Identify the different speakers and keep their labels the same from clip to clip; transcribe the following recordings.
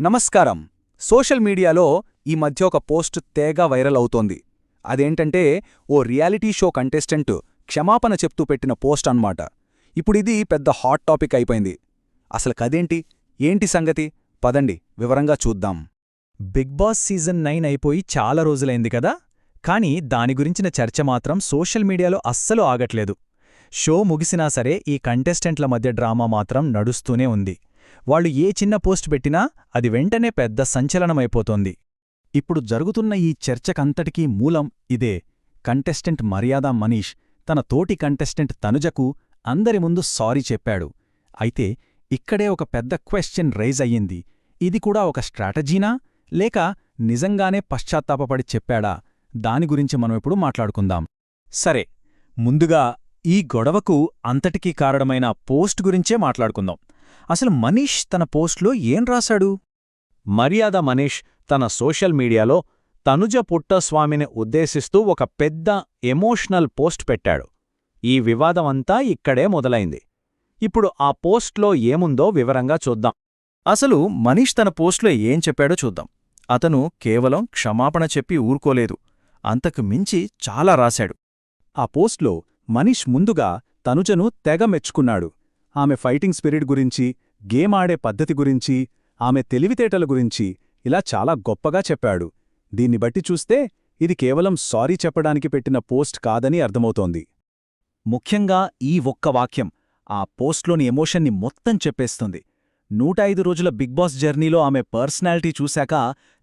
Speaker 1: నమస్కారం. సోషల్ మీడియాలో ఈ మధ్య ఒక పోస్ట్ తేగా వైరల్ అవుతోంది. అదేంటంటే ఓ రియాలిటీ షో కంటెస్టెంట్ క్షమాపణ చెప్తూ పెట్టిన పోస్ట్ అన్నమాట. ఇప్పుడిది పెద్ద హాట్ టాపిక్ అయిపోయింది. అసలు కదేంటి? ఏంటి సంగతి? పదండి వివరంగా చూద్దాం.
Speaker 2: బిగ్ బాస్ సీజన్ నైన్ అయిపోయి చాలా రోజులైంది కదా? కానీ దాని గురించిన చర్చ మాత్రం సోషల్ మీడియాలో అస్సలు ఆగట్లేదు. షో ముగిసినా సరే ఈ కంటెస్టెంట్ల మధ్య డ్రామా మాత్రం నడుస్తూనే ఉంది. వాళ్ళు ఏ చిన్న పోస్ట్ పెట్టినా అది వెంటనే పెద్ద సంచలనమైపోతోంది. ఇప్పుడు జరుగుతున్న ఈ చర్చకంతటికీ మూలం ఇదే. కంటెస్టెంట్ మర్యాద మనీష్ తన తోటి కంటెస్టెంట్ తనుజకు అందరి ముందు సారీ చెప్పాడు. అయితే ఇక్కడే ఒక పెద్ద క్వశ్చన్ రైజ్ అయ్యింది. ఇది కూడా ఒక స్ట్రాటజీనా? లేక నిజంగానే పశ్చాత్తాపపడి చెప్పాడా? దాని గురించి మనమిప్పుడు మాట్లాడుకుందాం. సరే ముందుగా ఈ గొడవకు అంతటికీ కారణమైన పోస్ట్ గురించే మాట్లాడుకుందాం. అసలు మనీష్ తన పోస్ట్లో ఏం రాశాడు? మర్యాద మనీష్ తన సోషల్ మీడియాలో తనుజ పుట్టస్వామిని ఉద్దేశిస్తూ ఒక పెద్ద ఎమోషనల్ పోస్ట్ పెట్టాడు. ఈ వివాదమంతా ఇక్కడే మొదలైంది. ఇప్పుడు ఆ పోస్ట్లో ఏముందో వివరంగా చూద్దాం. అసలు మనీష్ తన పోస్ట్లో ఏం చెప్పాడో చూద్దాం. అతను కేవలం క్షమాపణ చెప్పి ఊరుకోలేదు. అంతకు మించి చాలా రాశాడు. ఆ పోస్ట్లో మనీష్ ముందుగా తనుజను తెగ మెచ్చుకున్నాడు. ఆమె ఫైటింగ్ స్పిరిట్ గురించి గేమ్ ఆడే పద్ధతి గురించి ఆమె తెలివితేటల గురించి ఇలా చాలా గొప్పగా చెప్పాడు. దీన్ని బట్టి చూస్తే ఇది కేవలం సారీ చెప్పడానికి పెట్టిన పోస్ట్ కాదని అర్థమవుతోంది. ముఖ్యంగా ఈ ఒక్క వాక్యం ఆ పోస్ట్లోని ఎమోషన్ని మొత్తం చెప్పేస్తుంది. నూట ఐదు రోజుల బిగ్ బాస్ జర్నీలో ఆమె పర్సనాలిటీ చూశాక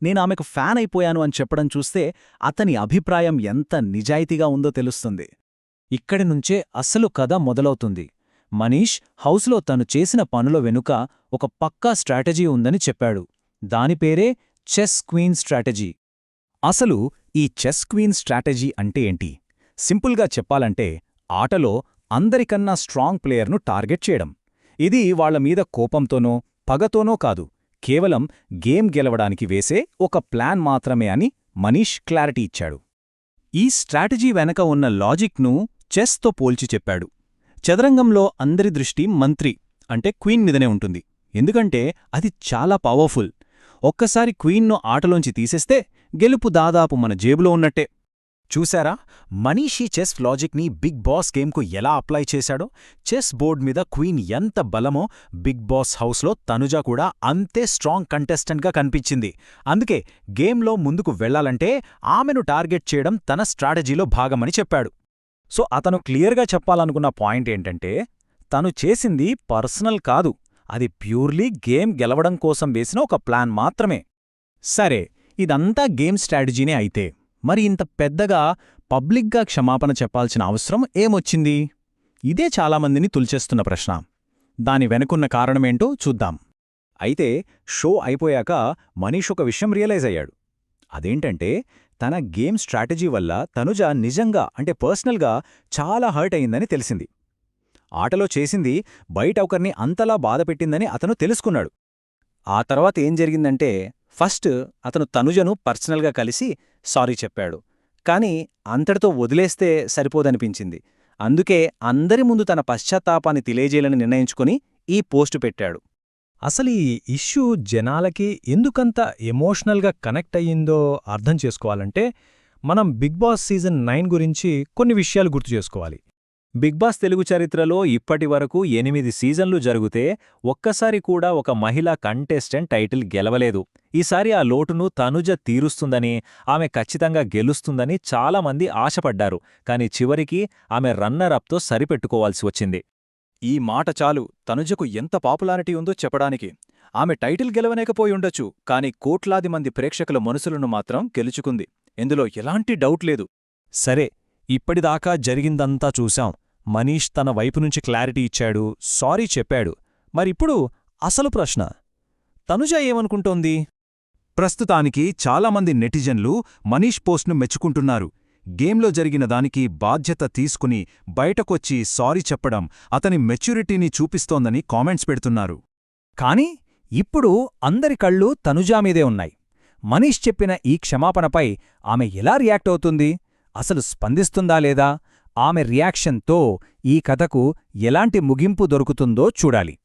Speaker 2: నేను ఆమెకు ఫ్యాన్ అయిపోయాను అని చెప్పడం చూస్తే అతని అభిప్రాయం ఎంత నిజాయితీగా ఉందో తెలుస్తుంది. ఇక్కడి నుంచే అసలు కథ మొదలవుతుంది. మనీష్ హౌస్లో తను చేసిన పనుల వెనుక ఒక పక్కా స్ట్రాటజీ ఉందని చెప్పాడు. దాని పేరే చెస్ క్వీన్ స్ట్రాటజీ. అసలు ఈ చెస్ క్వీన్ స్ట్రాటజీ అంటే ఏంటి? సింపుల్గా చెప్పాలంటే ఆటలో అందరికన్నా స్ట్రాంగ్ ప్లేయర్ను టార్గెట్ చేయడం. ఇది వాళ్ళ మీద కోపంతోనో పగతోనో కాదు. కేవలం గేమ్ గెలవడానికి వేసే ఒక ప్లాన్ మాత్రమే అని మనీష్ క్లారిటీ ఇచ్చాడు. ఈ స్ట్రాటజీ వెనక ఉన్న లాజిక్ను చెస్తో పోల్చి చెప్పాడు. చదరంగంలో అందరి దృష్టి మంత్రి అంటే క్వీన్ మీదనే ఉంటుంది. ఎందుకంటే అది చాలా పవర్ఫుల్. ఒక్కసారి క్వీన్ను ఆటలోంచి తీసేస్తే గెలుపు దాదాపు మన జేబులో ఉన్నట్టే. చూశారా? మనీషీ చెస్ లాజిక్ని బిగ్ బాస్ గేమ్కు ఎలా అప్లై చేశాడో? చెస్ బోర్డ్ మీద క్వీన్ ఎంత బలమో బిగ్ బాస్ హౌస్లో తనుజ కూడా అంతే స్ట్రాంగ్ కంటెస్టెంట్గా కనిపించింది. అందుకే గేమ్లో ముందుకు వెళ్ళాలంటే ఆమెను టార్గెట్ చేయడం తన స్ట్రాటజీలో భాగమని చెప్పాడు. సో అతను క్లియర్గా చెప్పాలనుకున్న పాయింట్ ఏంటంటే తను చేసింది పర్సనల్ కాదు. అది ప్యూర్లీ గేమ్ గెలవడం కోసం వేసిన ఒక ప్లాన్ మాత్రమే. సరే ఇదంతా గేమ్ స్ట్రాటజీనే అయితే. మరి ఇంత పెద్దగా పబ్లిక్గా క్షమాపణ చెప్పాల్సిన అవసరం ఏమొచ్చింది? ఇదే చాలామందిని తుల్చేస్తున్న ప్రశ్న. దాని వెనుకున్న కారణమేంటో చూద్దాం. అయితే షో అయిపోయాక మనీష్ ఒక విషయం రియలైజ్ అయ్యాడు. అదేంటంటే తన గేమ్ స్ట్రాటజీ వల్ల తనుజ నిజంగా అంటే పర్సనల్గా చాలా హర్ట్ అయిందని తెలిసింది. ఆటలో చేసింది బయట ఒకరిని అంతలా బాధపెట్టిందని అతను తెలుసుకున్నాడు. ఆ తర్వాత ఏం జరిగిందంటే ఫస్ట్ అతను తనుజను పర్సనల్గా కలిసి సారీ చెప్పాడు. కాని అంతటితో వదిలేస్తే సరిపోదనిపించింది. అందుకే అందరి ముందు తన పశ్చాత్తాపాన్ని తెలియజేయాలని నిర్ణయించుకుని ఈ పోస్టు పెట్టాడు. అసలు ఈ ఇష్యూ జనాలకి ఎందుకంత ఎమోషనల్గా కనెక్ట్ అయ్యిందో అర్థం చేసుకోవాలంటే మనం బిగ్ బాస్ సీజన్ నైన్ గురించి కొన్ని విషయాలు గుర్తు చేసుకోవాలి. బిగ్ బాస్ తెలుగు చరిత్రలో ఇప్పటి వరకు ఎనిమిది సీజన్లు జరిగితే ఒక్కసారి కూడా ఒక మహిళా కంటెస్టెంట్ టైటిల్ గెలవలేదు. ఈసారి ఆ లోటును తనుజ తీరుస్తుందని ఆమె ఖచ్చితంగా గెలుస్తుందని చాలామంది ఆశపడ్డారు. కాని చివరికి ఆమె రన్నరప్తో సరిపెట్టుకోవాల్సి వచ్చింది. ఈ మాట చాలు. తనుజకు ఎంత పాపులారిటీ ఉందో చెప్పడానికి. ఆమె టైటిల్ గెలవనేకపోయుండొచ్చు కాని కోట్లాది మంది ప్రేక్షకుల మనసులను మాత్రం గెలుచుకుంది. ఇందులో ఎలాంటి డౌట్ లేదు. సరే ఇప్పటిదాకా జరిగిందంతా చూశాం. మనీష్ తన వైపునుంచి క్లారిటీ ఇచ్చాడు సారీ చెప్పాడు. మరిప్పుడు అసలు ప్రశ్న. తనుజ ఏమనుకుంటోంది? ప్రస్తుతానికి చాలామంది నెటిజన్లు మనీష్ పోస్ట్ను మెచ్చుకుంటున్నారు. గేమ్లో జరిగిన దానికి బాధ్యత తీసుకుని బయటకొచ్చి సారీ చెప్పడం అతని మెచ్యూరిటీని చూపిస్తోందని కామెంట్స్ పెడుతున్నారు. కాని ఇప్పుడు అందరి కళ్ళు తనుజామీదే ఉన్నాయి. మనీష్ చెప్పిన ఈ క్షమాపణపై ఆమె ఎలా రియాక్ట్ అవుతుంది? అసలు స్పందిస్తుందా లేదా? ఆమె రియాక్షన్తో ఈ కథకు ఎలాంటి ముగింపు దొరుకుతుందో చూడాలి.